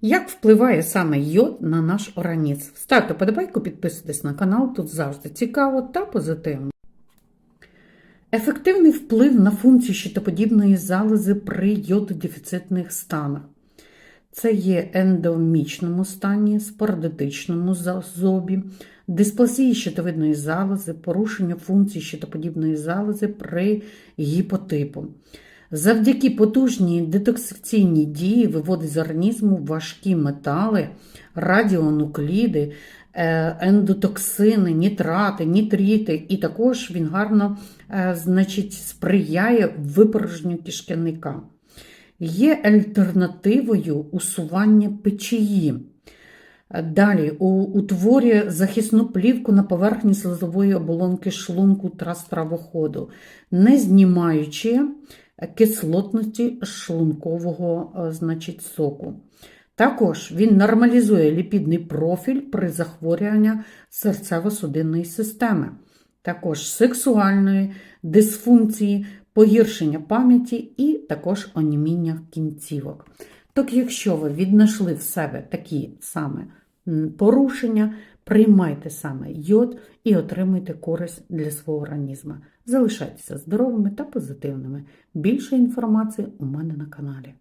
Як впливає саме йод на наш організм? Ставте подобайку, підписуйтесь на канал, тут завжди цікаво та позитивно. Ефективний вплив на функцію щитоподібної залози при йододефіцитних станах. Це є ендомічному стані, спорадитичному зобі, дисплазії щитовидної залози, порушення функції щитоподібної залози при гіпотипу. Завдяки потужній детоксикаційній дії виводить з організму важкі метали, радіонукліди, е, ендотоксини, нітрати, нітрити, і також він гарно е, значить, сприяє випорожненню кишківника. Є альтернативою усування печії. Далі утворює захисну плівку на поверхні слизової оболонки шлунку та стравоходу, не знімаючи кислотності шлункового е, значить, соку. Також він нормалізує ліпідний профіль при захворюванні серцево-судинної системи, також сексуальної дисфункції, погіршення пам'яті і також оніміння кінцівок. Так, якщо ви віднайшли в себе такі саме порушення, приймайте саме йод і отримуйте користь для свого організму. Залишайтеся здоровими та позитивними. Більше інформації у мене на каналі.